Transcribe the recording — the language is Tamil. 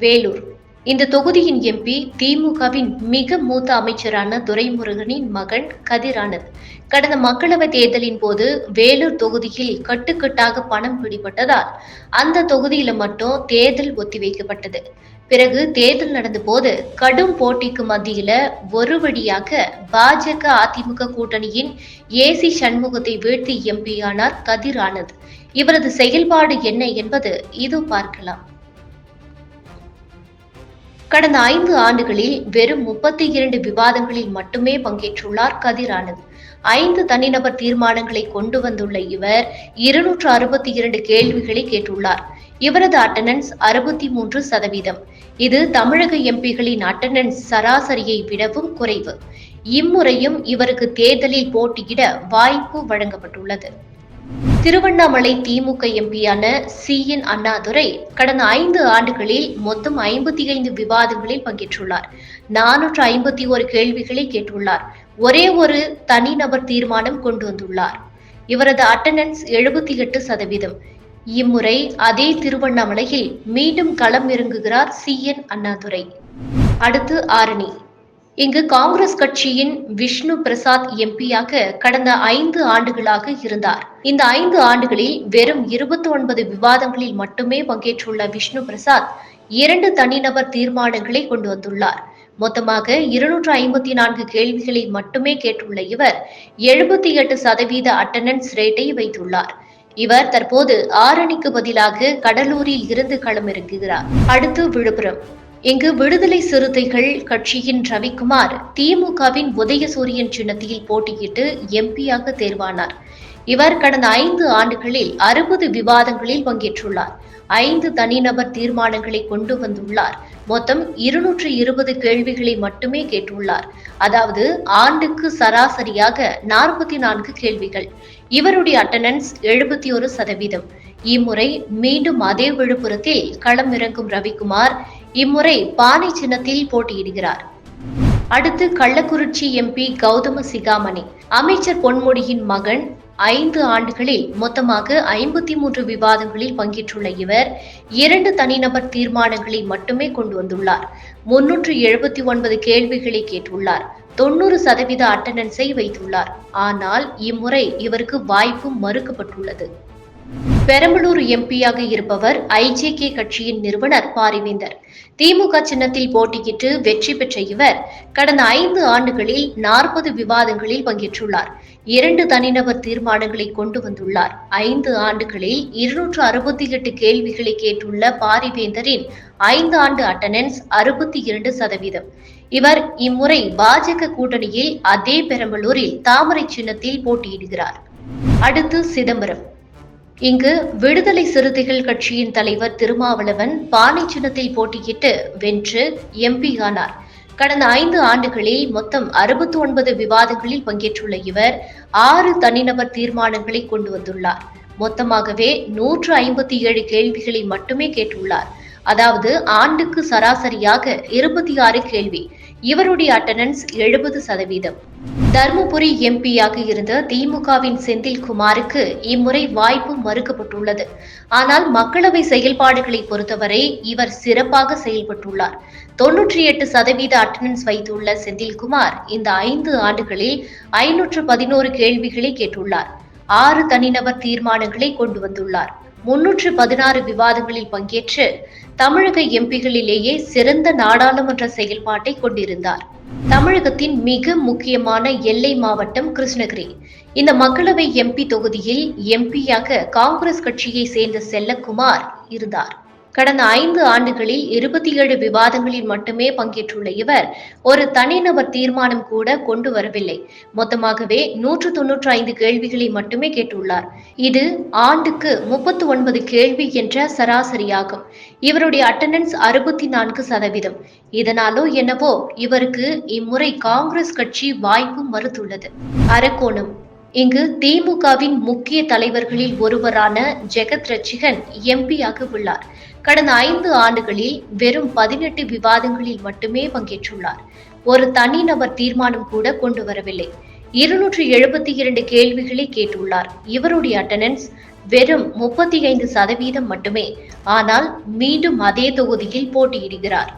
வேலூர். இந்த தொகுதியின் எம்பி திமுகவின் மிக மூத்த அமைச்சரான துரைமுருகனின் மகன் கதிரானந்த். கடந்த மக்களவைத் தேர்தலின் போது வேலூர் தொகுதியில் கட்டுக்கட்டாக பணம் பிடிபட்டதால் அந்த தொகுதியில மட்டும் தேர்தல் ஒத்திவைக்கப்பட்டது பிறகு தேர்தல் நடந்த போது கடும் போட்டிக்கு மத்தியில ஒரு வழியாக பாஜக அதிமுக கூட்டணியின் ஏசி சண்முகத்தை வீழ்த்தி எம்பியானார் கதிர் ஆனந்த் இவரது செயல்பாடு என்ன என்பது இது பார்க்கலாம். கடந்த ஐந்து ஆண்டுகளில் வெறும் முப்பத்தி இரண்டு விவாதங்களில் மட்டுமே பங்கேற்றுள்ளார் கதிர் ஆனந்த் ஐந்து தனிநபர் தீர்மானங்களை கொண்டு வந்துள்ள இவர் இருநூற்று அறுபத்தி இரண்டு கேள்விகளை கேட்டுள்ளார். இவரது அட்டண்டன்ஸ் அறுபத்தி மூன்று சதவீதம். இது தமிழக எம்பிகளின் அட்டண்டன்ஸ் சராசரியை விடவும் குறைவு. இம்முறையும் இவருக்கு தேர்தலில் போட்டியிட வாய்ப்பு வழங்கப்பட்டுள்ளது. திருவண்ணாமலை திமுக எம்பியான சி. என். அண்ணாதுரை கடந்த ஐந்து ஆண்டுகளில் மொத்தம் ஐம்பத்தி ஐந்து விவாதங்களில் பங்கேற்றுள்ளார். நானூற்று ஐம்பத்தி ஒரு கேள்விகளை கேட்டுள்ளார். ஒரே ஒரு தனிநபர் தீர்மானம் கொண்டு வந்துள்ளார். இவரது அட்டண்டன்ஸ் எழுபத்தி எட்டு சதவீதம். இம்முறை அதே திருவண்ணாமலையில் மீண்டும் களம் இறங்குகிறார் சி. என். அண்ணாதுரை. அடுத்து ஆரணி. இங்கு காங்கிரஸ் கட்சியின் விஷ்ணு பிரசாத் எம்பியாக கடந்த ஐந்து ஆண்டுகளாக இருந்தார். இந்த ஐந்து ஆண்டுகளில் வெறும் இருபத்தி ஒன்பது விவாதங்களில் மட்டுமே பங்கேற்றுள்ள விஷ்ணு பிரசாத் இரண்டு தனிநபர் தீர்மானங்களை கொண்டு வந்துள்ளார். மொத்தமாக இருநூற்று ஐம்பத்தி நான்கு கேள்விகளை மட்டுமே கேட்டுள்ள இவர் எழுபத்தி எட்டு சதவீத அட்டண்டன்ஸ் ரேட்டை வைத்துள்ளார். இவர் தற்போது ஆரணிக்கு பதிலாக கடலூரில் இருந்து களமிறங்குகிறார். அடுத்து விழுப்புரம். இங்கு விடுதலை சிறுத்தைகள் கட்சியின் ரவிக்குமார் திமுகவின் உதயசூரியன் சின்னத்தில் போட்டியிட்டு எம்பியாக தேர்வானார். இவர் கடந்த ஐந்து ஆண்டுகளில் அறுபது விவாதங்களில் பங்கேற்றுள்ளார். ஐந்து தனிநபர் தீர்மானங்களை கொண்டு வந்துள்ளார். மொத்தம் இருநூற்று இருபது கேள்விகளை மட்டுமே கேட்டுள்ளார். அதாவது ஆண்டுக்கு சராசரியாக நாற்பத்தி நான்கு கேள்விகள். இவருடைய அட்டண்டன்ஸ் எழுபத்தி ஒரு சதவீதம். இம்முறை மீண்டும் அதே விழுப்புரத்தில் களம் இறங்கும் ரவிக்குமார் இம்முறை பானை சின்னத்தில் போட்டியிடுகிறார். அடுத்து கள்ளக்குறிச்சி எம்பி கௌதம சிகாமணி அமைச்சர் பொன்முடியின் மகன் ஐந்து ஆண்டுகளில் மொத்தமாக ஐம்பத்தி மூன்று விவாதங்களில் பங்கேற்றுள்ள இவர் இரண்டு தனிநபர் தீர்மானங்களை மட்டுமே கொண்டு வந்துள்ளார். முன்னூற்று எழுபத்தி ஒன்பது கேள்விகளை கேட்டுள்ளார். தொண்ணூறு சதவீத அட்டண்டன்ஸை வைத்துள்ளார். ஆனால் இம்முறை இவருக்கு வாய்ப்பு மறுக்கப்பட்டுள்ளது. பெரம்பலூர் எம்பியாக இருப்பவர் ஐஜேகே கட்சியின் நிறுவனர் பாரிவேந்தர். திமுக சின்னத்தில் போட்டியிட்டு வெற்றி பெற்ற இவர் கடந்த ஐந்து ஆண்டுகளில் நாற்பது விவாதங்களில் பங்கேற்றுள்ளார். இரண்டு தனிநபர் தீர்மானங்களை கொண்டு வந்துள்ளார். ஐந்து ஆண்டுகளில் இருநூற்று அறுபத்தி எட்டு கேள்விகளை கேட்டுள்ள பாரிவேந்தரின் ஐந்து ஆண்டு அட்டனன்ஸ் அறுபத்தி இரண்டு சதவீதம். இவர் இம்முறை பாஜக கூட்டணியில் அதே பெரம்பலூரில் தாமரை சின்னத்தில் போட்டியிடுகிறார். அடுத்து சிதம்பரம். இங்கு விடுதலை சிறுத்தைகள் கட்சியின் தலைவர் திருமாவளவன் பானை சின்னத்தில் போட்டியிட்டு வென்று எம்பி ஆனார். கடந்த ஐந்து ஆண்டுகளில் மொத்தம் அறுபத்தி ஒன்பது விவாதங்களில் பங்கேற்றுள்ள இவர் ஆறு தனிநபர் தீர்மானங்களை கொண்டு வந்துள்ளார். மொத்தமாகவே நூற்று ஐம்பத்தி ஏழு கேள்விகளை மட்டுமே கேட்டுள்ளார். அதாவது ஆண்டுக்கு சராசரியாக இருபத்தி ஆறு கேள்வி. இவருடைய அட்டண்டன்ஸ் எழுபது சதவீதம். தருமபுரி எம்பியாக இருந்த திமுகவின் செந்தில்குமாருக்கு இம்முறை வாய்ப்பு மறுக்கப்பட்டுள்ளது. ஆனால் மக்களவை செயல்பாடுகளை பொறுத்தவரை இவர் சிறப்பாக செயல்பட்டுள்ளார். தொன்னூற்றி எட்டு சதவீத அட்டண்டன்ஸ் வைத்துள்ள செந்தில்குமார் இந்த ஐந்து ஆண்டுகளில் ஐநூற்று பதினோரு கேள்விகளை கேட்டுள்ளார். ஆறு தனிநபர் தீர்மானங்களை கொண்டு வந்துள்ளார். முன்னூற்று பதினாறு விவாதங்களில் பங்கேற்று தமிழக எம்பிகளிலேயே சிறந்த நாடாளுமன்ற செயல்பாட்டை கொண்டிருந்தார். தமிழகத்தின் மிக முக்கியமான எல்லை மாவட்டம் கிருஷ்ணகிரி. இந்த மக்களவை எம்பி தொகுதியில் எம்பியாக காங்கிரஸ் கட்சியை சேர்ந்த செல்லக்குமார் இருந்தார். கடந்த ஐந்து ஆண்டுகளில் இருபத்தி ஏழு விவாதங்களில் மட்டுமே பங்கேற்றுள்ள இவர் ஒரு தனிநபர் தீர்மானம் கூட கொண்டு வரவில்லை. மொத்தமாகவே நூற்று தொன்னூற்று ஐந்து கேள்விகளை மட்டுமே கேட்டுள்ளார். இது ஆண்டுக்கு முப்பத்து ஒன்பது கேள்வி என்ற சராசரியாகும். இவருடைய அட்டண்டன்ஸ் அறுபத்தி நான்கு சதவீதம். இதனாலோ என்னவோ இவருக்கு இம்முறை காங்கிரஸ் கட்சி வாய்ப்பு மறுத்துள்ளது. அரக்கோணம். இங்கு திமுகவின் முக்கிய தலைவர்களில் ஒருவரான ஜெகத் ரட்சிகன் எம்பியாக உள்ளார் கடந்த ஐந்து ஆண்டுகளில் வெறும் பதினெட்டு விவாதங்களில் மட்டுமே பங்கேற்றுள்ளார். ஒரு தனிநபர் தீர்மானம் கூட கொண்டு வரவில்லை. இருநூற்று எழுபத்தி இரண்டு கேள்விகளை கேட்டுள்ளார். இவருடைய அட்டெண்டன்ஸ் வெறும் முப்பத்தி ஐந்து சதவீதம் மட்டுமே. ஆனால் மீண்டும் அதே தொகுதியில் போட்டியிடுகிறார்.